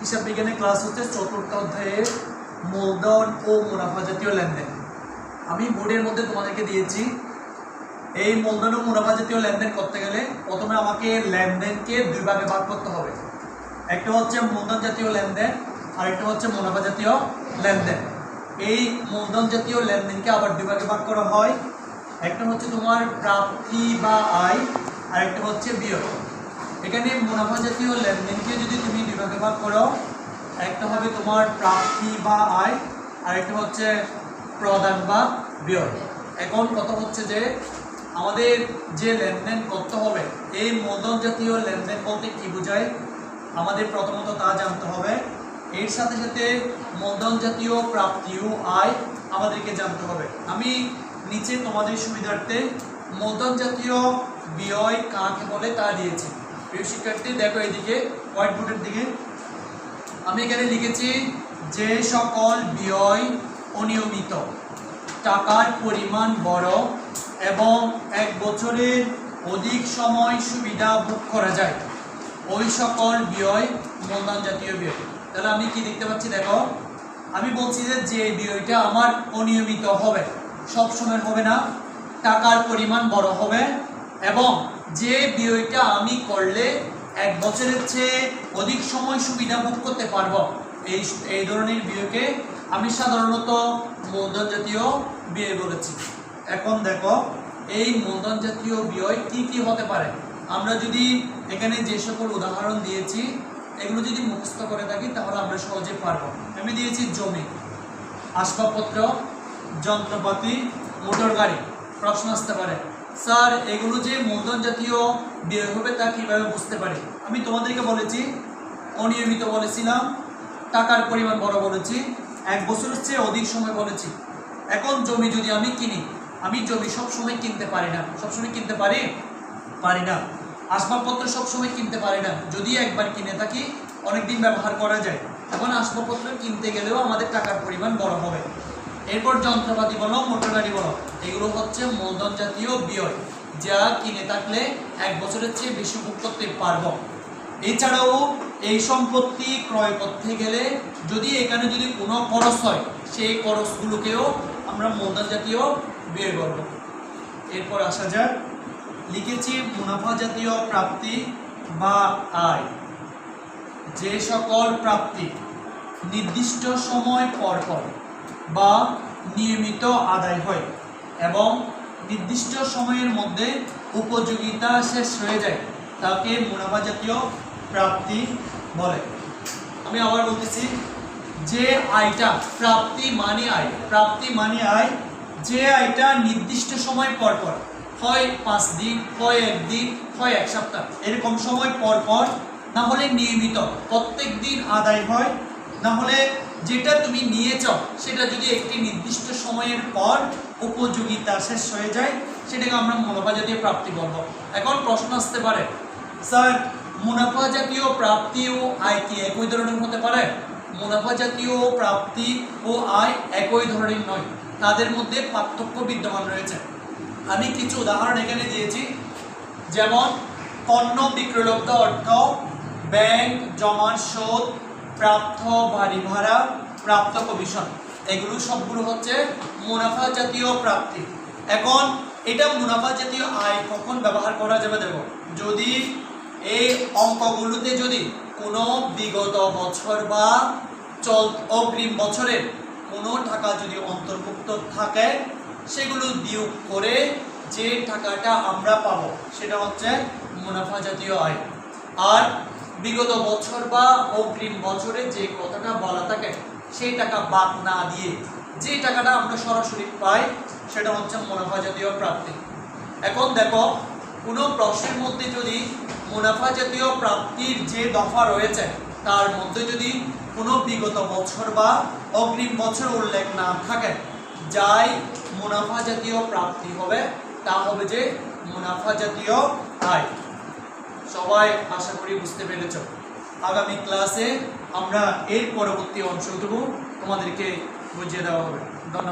হিসাব বিজ্ঞানের ক্লাস হচ্ছে চতুর্থ অধ্যায়ের মূলধন ও মুনাফা জাতীয় লেনদেন। আমি বোর্ডের মধ্যে তোমাদেরকে দিয়েছি, এই মূলধন ও মুনাফা জাতীয় লেনদেন করতে গেলে প্রথমে আমাকে লেনদেনকে দুই ভাগে ভাগ করতে হবে। একটা হচ্ছে মূলধন জাতীয় লেনদেন, আর একটা হচ্ছে মুনাফা জাতীয় লেনদেন। এই মূলধন জাতীয় লেনদেনকে আবার দুই ভাগে ভাগ করা হয়। একটা হচ্ছে তোমার প্রাপ্তি বা আয়, আর একটা হচ্ছে বিয়োগ। এখানে মুনাফা জাতীয় লেনদেনকে যদি তুমি দুই ভাগে করো একটা হবে তোমার প্রাপ্তি বা আয় আর একটা হচ্ছে প্রদান বা বিয়োগ এখন কথা হচ্ছে যে, আমাদের যে লেনদেন করতে হবে, এই মূলধন জাতীয় লেনদেন বলতে কি বোঝায়? আমাদের প্রথমত তা জানতে হবে। এর সাথে সাথে মদন জাতীয় প্রাপ্তি ও আয় আমাদেরকে জানতে হবে। আমি নিচে তোমাদের সুবিধার্থে মূলধন জাতীয় ব্যয় কাকে বলে তা দিয়েছি। প্রিয় শিক্ষার্থী, দেখো এদিকে হোয়াইট বোর্ডের দিকে। আমি এখানে লিখেছি, যে সকল ব্যয় অনিয়মিত, টাকার পরিমাণ বড় এবং এক বছরের অধিক সময় সুবিধা ভোগ করা যায়। ওই সকল ব্যয় মূলধন জাতীয় ব্যয়। তাহলে আমি কি দেখতে পাচ্ছি, দেখো, আমি বলছি যে যে ব্যয়টা আমার অনিয়মিত হবে সব সময় হবে না, টাকার পরিমাণ বড় হবে এবং যে ব্যয়টা আমি করলে এক বছরের চেয়ে অধিক সময় সুবিধা ভোগ করতে পারব। এই এই ধরনের ব্যয়কে আমি সাধারণত মূলধন জাতীয় বিয়ে বলেছি। এখন দেখো, এই মূলধন জাতীয় ব্যয় কি কি হতে পারে? আমরা যদি এখানে যে সকল উদাহরণ দিয়েছি, এগুলো যদি মুখস্থ করে থাকি, তাহলে আমরা সহজে পারব। আমি দিয়েছি জমি, আসবাবপত্র, যন্ত্রপাতি, মোটর গাড়ি, প্রশ্ন আসতে পারে। স্যার, এগুলো যে মূলধন জাতীয় ব্যয় হবে তা কীভাবে বুঝতে পারি? আমি তোমাদেরকে বলেছি, অনিয়মিত বলেছিলাম, টাকার পরিমাণ বড় বলেছি, এক বছরের চেয়ে অধিক সময় বলেছি। এখন জমি যদি আমি কিনি, আমি জমি সব সময় কিনতে পারি না। সবসময় কিনতে পারি? পারি না। আসবাবপত্র সবসময় কিনতে পারি না। যদি একবার কিনে থাকি, অনেকদিন ব্যবহার করা যায়। এখন আসবাবপত্র কিনতে গেলেও আমাদের টাকার পরিমাণ বড় হবে। এরপর যন্ত্রপাতি বলো, মোটর গাড়ি বলো, এগুলো হচ্ছে মূলধন জাতীয় ব্যয় যা কিনে থাকলে এক বছরের চেয়ে বেশি ভোগ করতে পারব। এছাড়াও এই সম্পত্তি ক্রয় করতে গেলে যদি এখানে যদি কোনো খরচ হয়, সেই খরচগুলোকেও আমরা মূলধন জাতীয় ব্যয় করব এরপর আসা যাক, লিখেছি মুনাফা জাতীয় প্রাপ্তি বা আয়। যে সকল প্রাপ্তি নির্দিষ্ট সময় পর পর বা নিয়মিত আদায় হয় এবং নির্দিষ্ট সময়ের মধ্যে উপযোগিতা শেষ হয়ে যায়, তাকে মুনাফা জাতীয় প্রাপ্তি বলে। আমি আবার বলতেছি, যে আয়টা প্রাপ্তি মানে আয়, প্রাপ্তি মানে আয় যে আয়টা নির্দিষ্ট সময় পর পর, হয় পাঁচ দিন, হয় একদিন হয় এক সপ্তাহ, এরকম সময় পর পর না হলে নিয়মিত প্রত্যেক দিন আদায় হয়, না হলে যেটা তুমি নিয়েছ সেটা যদি একটি নির্দিষ্ট সময়ের পর উপযোগিতা শেষ হয়ে যায়, সেটাকে আমরা মুনাফা জাতীয় প্রাপ্তি বলব। এখন প্রশ্ন আসতে পারে, স্যার, মুনাফা জাতীয় প্রাপ্তি ও আয় কি একই ধরনের হতে পারে? মুনাফা জাতীয় প্রাপ্তি ও আয় একই ধরনের নয়, তাদের মধ্যে পার্থক্য বিদ্যমান রয়েছে। আমি কিছু উদাহরণ এখানে দিয়েছি, যেমন পণ্য বিক্রয়লব্ধ অর্থ, ব্যাংক জমার শোধ প্রাপ্ত বাড়ি ভাড়া, প্রাপ্ত কমিশন এগুলো সবগুলো হচ্ছে মুনাফা জাতীয় প্রাপ্তি। এখন এটা মুনাফা জাতীয় আয় কখন ব্যবহার করা যাবে দেখো, যদি এই অঙ্কগুলোতে যদি কোনো বিগত বছর বা চল অগ্রিম বছরের কোনো টাকা যদি অন্তর্ভুক্ত থাকে, সেগুলো বিয়োগ করে যে টাকাটা আমরা পাবো, সেটা হচ্ছে মুনাফা জাতীয় আয়। আর বিগত বছর বা অগ্রিম বছরে যে কথাটা বলা থাকে, সেই টাকা বাদ না দিয়ে যে টাকাটা আমরা সরাসরি পাই, সেটা হচ্ছে মুনাফা জাতীয় প্রাপ্তি। এখন দেখো, কোনো প্রশ্নের মধ্যে যদি মুনাফা জাতীয় প্রাপ্তির যে দফা রয়েছে, তার মধ্যে যদি কোনো বিগত বছর বা অগ্রিম বছর উল্লেখ না থাকে, যাই মুনাফা জাতীয় প্রাপ্তি হবে, তা হবে যে মুনাফা জাতীয় আয়। সবাই আশা করি বুঝতে পেরেছ। আগামী ক্লাসে আমরা এর পরবর্তী অংশটুকু তোমাদেরকে বুঝিয়ে দেওয়া হবে। ধন্যবাদ।